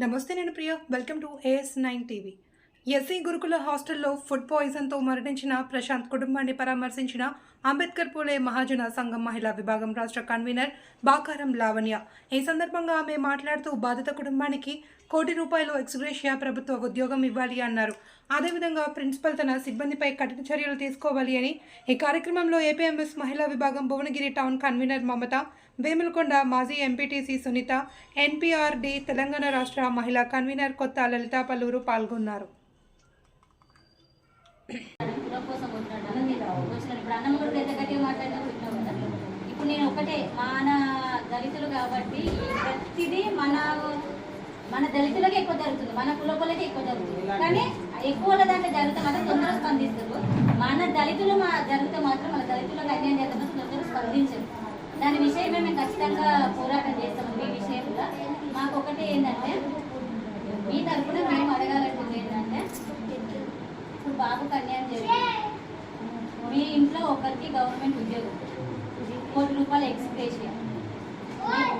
నమస్తే నేను Priya. Welcome to AS nine TV SC Gurukula హాస్టల్లో ఫుడ్ పాయిజన్తో మరణించిన ప్రశాంత్ కుటుంబాన్ని పరామర్శించిన అంబేద్కర్ పూలే మహాజన సంఘం మహిళా విభాగం రాష్ట్ర కన్వీనర్ బాకారం లావణ్య. ఈ సందర్భంగా ఆమె మాట్లాడుతూ బాధిత కుటుంబానికి కోటి రూపాయలు ఎక్స్గ్రేషియా ప్రభుత్వ ఉద్యోగం ఇవ్వాలి అన్నారు. అదేవిధంగా ప్రిన్సిపల్ తన సిబ్బందిపై కఠిన చర్యలు తీసుకోవాలి అని ఈ కార్యక్రమంలో ఏపీఎంఎస్ మహిళా విభాగం భువనగిరి టౌన్ కన్వీనర్ మమత వేములకొండ మాజీ ఎంపీటీసీ సునీత ఎన్పీఆర్డి తెలంగాణ రాష్ట్ర మహిళా కన్వీనర్ కొత్త లలిత పల్లూరు పాల్గొన్నారు. ఇప్పుడు నేను ఒకటే మన దళితులు కాబట్టి ప్రతిదీ మన మన దళితులకి ఎక్కువ జరుగుతుంది మన కులకులకి ఎక్కువ జరుగుతుంది కానీ ఎక్కువ దాంట్లో జరిగితే మాత్రం తొందరగా స్పందిస్తారు మన దళితులు మా జరిగితే మాత్రం మన దళితులకు అన్యాయం చేస్తే తొందరగా స్పందించరు దాని విషయమే మేము ఖచ్చితంగా పోరాటం చేస్తాము మీ విషయంలో మాకు ఒకటే ఏంటంటే మీ తరఫున మేము అడగాలంటుంది ఏంటంటే బాబు అన్యాయం జరిగింది. మీ ఇంట్లో ఒకరికి గవర్నమెంట్ ఉద్యోగం. కోటి రూపాయలు ఎక్స్ప్రెషియా.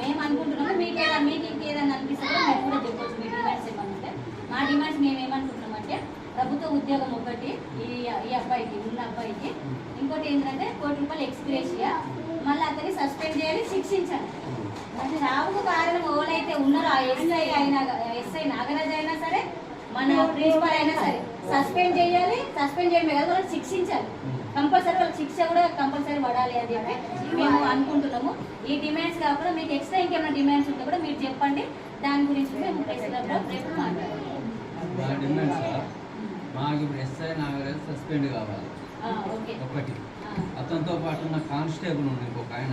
మేము అనుకుంటున్నాము మీకు ఏదైనా మీకు ఇంకేదైనా అనిపిస్తుందో మేము కూడా చెప్పొచ్చు మీ డిమాండ్స్ ఏమనుంటే మా డిమాండ్స్ మేము ఏమనుకుంటున్నామంటే ప్రభుత్వ ఉద్యోగం ఒకటి ఈ ఈ అబ్బాయికి ఉన్న అబ్బాయికి. ఇంకోటి ఏంటంటే కోటి రూపాయలు ఎక్స్ప్రెషియా. మళ్ళీ అతన్ని సస్పెండ్ చేయాలి శిక్షించాలి. అది రావుకు కారణం ఎవరైతే ఉన్నారో ఆ ఎస్ఐ అయినా ఎస్ఐ నాగరాజ్ అయినా సరే మన ప్రిన్సిపల్ అయినా సరే సస్పెండ్ చేయాలి సస్పెండ్ చేయడమే కాదు వాళ్ళని శిక్షించాలి. కంపల్సరీ వాళ్ళకి శిక్ష కూడా కంపల్సరీ పడాలి అని చెప్పి మేము అనుకుంటున్నాము. ఈ డిమాండ్స్ కాకుండా మీకు ఎక్స్ట్రా ఇంకేమైనా డిమాండ్స్ ఉంటే కూడా మీరు చెప్పండి. దాని గురించి మేము రేపు మాకు ఇప్పుడు ఎస్ఐ నాగరాజు సస్పెండ్ కావాలి. ఒకటి. అతనితో పాటు ఉన్న కానిస్టేబుల్ ఉంది ఇంకొక ఆయన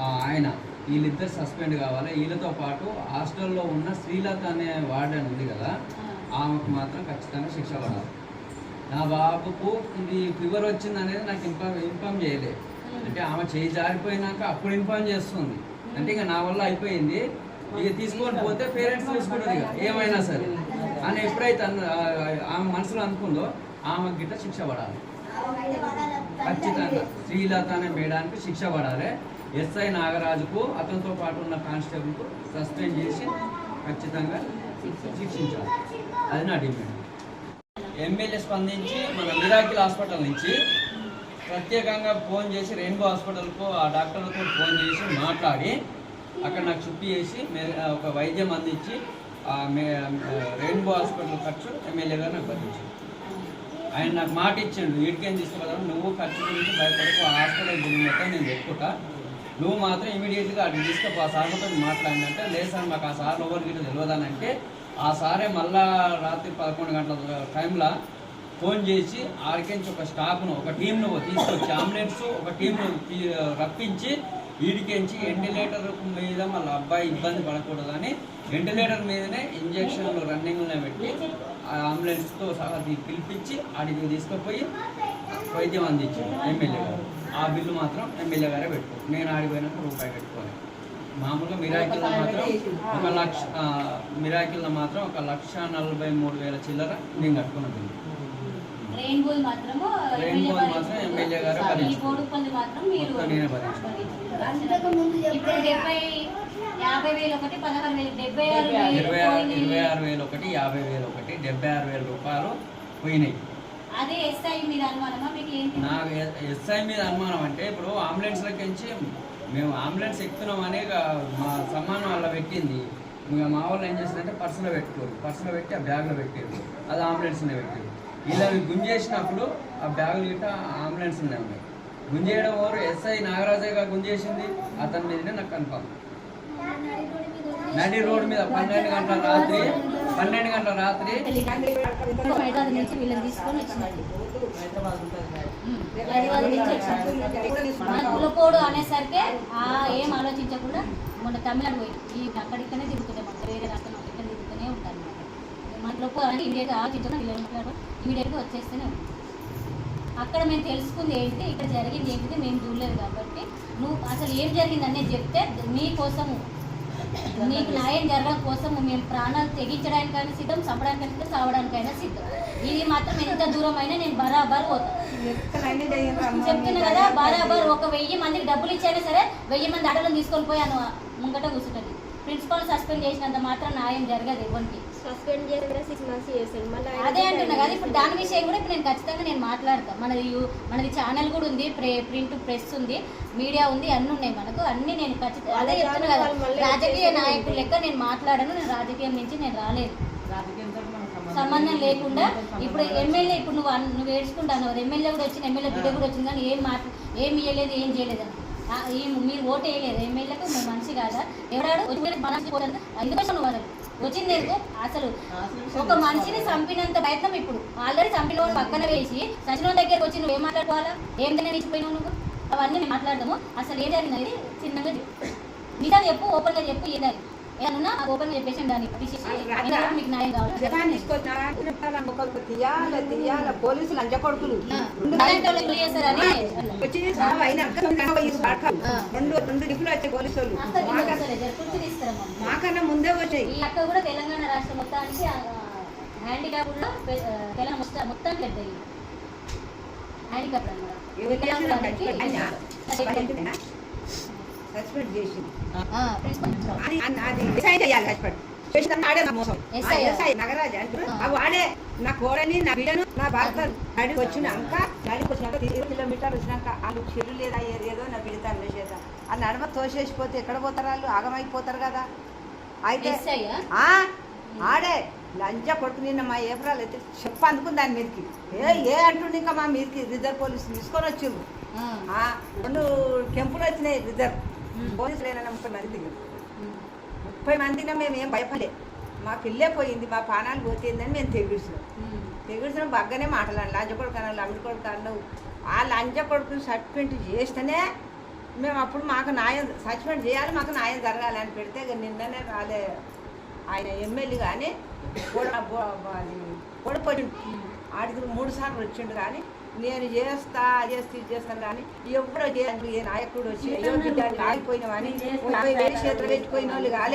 ఆ ఆయన. వీళ్ళిద్దరు సస్పెండ్ కావాలి? వీళ్ళతో పాటు హాస్టల్లో ఉన్న శ్రీలత అనే వార్డెన్ ఉంది కదా ఆమెకు మాత్రం ఖచ్చితంగా శిక్ష పడాలి. నా బాబుకు ఇది ఫీవర్ వచ్చింది అనేది నాకు ఇన్ఫామ్ ఇన్ఫామ్ చేయలేదు అంటే ఆమె చేయి జారిపోయినాక అప్పుడు ఇన్ఫామ్ చేస్తుంది. అంటే ఇక నా వల్ల అయిపోయింది. ఇక తీసుకొని పోతే పేరెంట్స్ ఇక. ఏమైనా సరే. అని ఎప్పుడైతే ఆమె మనసులో అనుకుందో ఆమె గిట్ట శిక్ష పడాలి. ఖచ్చితంగా. శ్రీలత అనే మేడానికి శిక్ష పడాలి. ఎస్ఐ నాగరాజుకు అతనితో పాటు ఉన్న కానిస్టేబుల్కు సస్పెండ్ చేసి ఖచ్చితంగా శిక్షించాలి. అది నా డిమాండ్. ఎమ్మెల్యే స్పందించి మన మిరాకిల్ హాస్పిటల్ నుంచి ప్రత్యేకంగా ఫోన్ చేసి రెయిన్బో హాస్పిటల్కు ఆ డాక్టర్లతో ఫోన్ చేసి మాట్లాడి అక్కడ నాకు చుట్టి చేసి ఒక వైద్యం అందించి ఆ మే రెయిన్బో హాస్పిటల్ ఖర్చు ఎమ్మెల్యే గారు నాకు భరించాడు ఆయన నాకు మాట ఇచ్చాడు వీటికేం తీసుకుపోతాను నువ్వు ఖర్చు గురించి భయపడకు ఆ హాస్పిటల్ బిల్ మొత్తం నేను చెప్పుకుంటా నువ్వు మాత్రం ఇమీడియట్గా అటు తీసుకొని ఆ సార్తో మాట్లాడినంటే లేదు సార్ మాకు ఆ సార్ ఎవరికి గిట్ల తెలియదని అంటే ఆ సారే మళ్ళా రాత్రి పదకొండు గంటల టైంలో ఫోన్ చేసి ఆడికించి ఒక స్టాఫ్ను ఒక టీంను తీసుకొచ్చి అంబులెన్స్ ఒక టీంను రప్పించి వీడికించి వెంటిలేటర్ మీద మళ్ళీ అబ్బాయి ఇబ్బంది పడకూడదని వెంటిలేటర్ మీదనే ఇంజక్షన్లు రన్నింగ్లో పెట్టి ఆ అంబులెన్స్తో సహా పిలిపించి ఆడికి తీసుకుపోయి వైద్యం అందించారు ఎమ్మెల్యే గారు. ఆ బిల్లు మాత్రం ఎమ్మెల్యే గారే పెట్టుకోరు నేను ఆడిపోయినాక రూపాయి పెట్టుకోవాలి మామూలుగా మిరాకిల్లో మాత్రం ఒక లక్ష ఆ, మిరాకిల్లో మాత్రం ఒక లక్ష నలభై మూడు వేల చిల్లర నేను కట్టుకున్న బిల్లు. ఎమ్మెల్యే మాత్రం ఎమ్మెల్యే గారు నేనే భరించాను. యాభై వేలు ఒకటి పదహారు వేలు డెబ్బై ఇరవై. ఇరవై ఆరు వేలు ఒకటి యాభై వేలు ఒకటి డెబ్బై ఆరు వేల రూపాయలు పోయినాయి. అదే ఎస్ఐ మీద అనుమానమా? మీకు ఏంటి నాకు ఎస్ఐ మీద అనుమానం అంటే ఇప్పుడు అంబులెన్స్లకించి మేము అంబులెన్స్ ఎక్కుతున్నామని ఇక మా సమ్మానం వాళ్ళ పెట్టింది. ఇక మా వాళ్ళు ఏం చేస్తారంటే పర్సులో పెట్టుకోరు పర్సులో పెట్టి ఆ బ్యాగ్లో పెట్టారు. అది అంబులెన్స్లో పెట్టారు. ఇలా అవి గుంజేసినప్పుడు ఆ బ్యాగులు గిట్ట అంబులెన్స్లోనే ఉన్నాయి. గుంజేయడం ఎవరు? ఎస్ఐ నాగరాజయ్య గారు గుంజేసింది. అతని మీదనే నాకు కన్ఫర్మ్ నడి రోడ్డు మీద పన్నెండు గంటల రాత్రి పన్నెండు గంటల రాత్రి. హైదరాబాద్ నుంచి వీళ్ళని తీసుకొని వచ్చినాడు కులపోడు అనేసరికి ఆ ఏం ఆలోచించకుండా మొన్న తమిళనాడు పోయి ఈ అక్కడిక్కనే తిరుగుతుండే మన వేరే రాష్ట్రం అక్కడ తిరుగుతూనే ఉంటారు మన కులపోడు అంటే ఇమీడియట్గా ఆలోచించడం వీళ్ళు ఇమీడియట్గా వచ్చేస్తూనే ఉంటారు. అక్కడ మేము తెలుసుకుంది ఏంటి ఇక్కడ జరిగింది ఏంటిది మేము చూడలేదు కాబట్టి నువ్వు అసలు ఏం జరిగింది అనేది చెప్తే నీ కోసము నీకు న్యాయం జరగడం కోసం మేము ప్రాణాలు తెగించడానికైనా సిద్ధం చంపడానికైనా సిద్ధం చావడానికైనా సిద్ధం. ఇది మాత్రం ఎంత దూరం అయినా నేను బరాబర్ పోతాను చెప్తున్నా కదా బరాబర్ ఒక వెయ్యి మందికి డబ్బులు ఇచ్చైనా సరే వెయ్యి మంది ఆటలను తీసుకొని పోయి అను ముంగట కూర్చుంటుంది. ప్రిన్సిపల్ సస్పెండ్ చేసినంత మాత్రం న్యాయం జరగదు ఎవరికి సస్పెండ్ చేసిన సిక్స్ మంత్స్ మళ్ళీ అదే అంటున్నా కదా ఇప్పుడు దాని విషయం కూడా ఇప్పుడు నేను ఖచ్చితంగా నేను మాట్లాడతాను మనది మనది ఛానల్ కూడా ఉంది ప్రే ప్రింట్ ప్రెస్ ఉంది మీడియా ఉంది అన్ని ఉన్నాయి మనకు. అన్ని నేను ఖచ్చితంగా అదే చెప్తున్నా కదా రాజకీయ నాయకులు లెక్క నేను మాట్లాడను నేను రాజకీయం నుంచి నేను రాలేదు. సంబంధం లేకుండా ఇప్పుడు. ఎమ్మెల్యే ఇప్పుడు నువ్వు నువ్వు ఏడ్చుకుంటాను ఎమ్మెల్యే కూడా వచ్చింది ఎమ్మెల్యే బిడ్డ కూడా వచ్చింది కానీ ఏం మాట ఏం ఇవ్వలేదు ఏం చేయలేదు. మీరు ఓటు వేయలేదు. ఎమ్మెల్యేకు మేము మనిషి కాదా? ఎవరాడు అందుకోసం నువ్వు వచ్చింది ఎందుకు అసలు ఒక మనిషిని చంపినంత ప్రయత్నం ఇప్పుడు. ఆల్రెడీ చంపిన పక్కన వేసి సచిన దగ్గరకు వచ్చి నువ్వు ఏం మాట్లాడుకోవాలా? ఏం తిన్నా ఇచ్చిపోయినావు నువ్వు? అవన్నీ మేము మాట్లాడదాము అసలు ఏం జరిగింది అనేది చిన్నగా చెప్పు. నిజాలు చెప్పు ఓపెన్గా చెప్పు ఏదని ఏమన్నా ఓపెన్గా చెప్పేసి దాన్ని కూడా మీకు న్యాయం కావాలి. తీయాల తీయాల? పోలీసులు కొడుకులు. రెండు రెండు దిక్కులు వచ్చాయి పోలీసు వాళ్ళు మాకన్నా ముందే వచ్చాయి. ఈ అక్క కూడా తెలంగాణ రాష్ట్రం మొత్తానికి హ్యాండిక్యాప్లో తెలంగాణ మొత్తం మొత్తం పెద్ద హ్యాండిక్యాప్ అనమాట ఎవరు చేసినా వాళ్ళకి ఆయన సర్టిఫికేట్. సస్పెండ్ చేసింది. అది అది చేయాలి చేసిన ఆడే నా మోసం. నగరాజు. వాడే నా కోడని నా బిడ్డను నా భర్త నడికి వచ్చినాక నడికి వచ్చినాక ఇరవై కిలోమీటర్లు వచ్చినాక వాళ్ళు చెల్లు లేదా ఏదో నా బిడ్డతాను చేత ఆ నడమ తోసేసిపోతే ఎక్కడ పోతారు వాళ్ళు? ఆగమైపోతారు కదా. అయితే ఆడే లంచ కొడుకు నిన్న మా ఏప్రాల్ అయితే చెప్ప అందుకుంది దాని మీదకి. ఏ ఏ అంటుండే ఇంకా మా మీదకి? రిజర్వ్ పోలీసులు తీసుకొని. ఆ, రెండు కెంపులు వచ్చినాయి రిజర్వ్. పోలీసులు ఏమైనా ముప్పై మంది దిగారు ముప్పై మందిగా మేము ఏం భయపడలే. మా పిల్లే పోయింది మా ప్రాణాలు పోతుందని మేము తెగిడిసినాం ఉమ్. తెగిడిసినాం బాగానే మాట్లాడాలి లంచ కొడుకు అన్నావు లంచ కొడుకు అన్నావు ఆ లంచ కొడుకుని సస్పెండ్ చేస్తేనే మేము అప్పుడు మాకు న్యాయం సస్పెండ్ చేయాలి మాకు న్యాయం జరగాలి అని పెడితే నిన్ననే రాలే ఆయన ఎమ్మెల్యే కానీ అది ఓడిపోయిండు ఆడికి మూడు సార్లు వచ్చిండు కానీ నేను చేస్తా చేస్తా ఇది చేస్తాను కానీ ఎవరో చేయాలి. ఏ నాయకుడు వచ్చి ఆగిపోయినావని చేతులు పెట్టిపోయిన వాళ్ళు కాలే.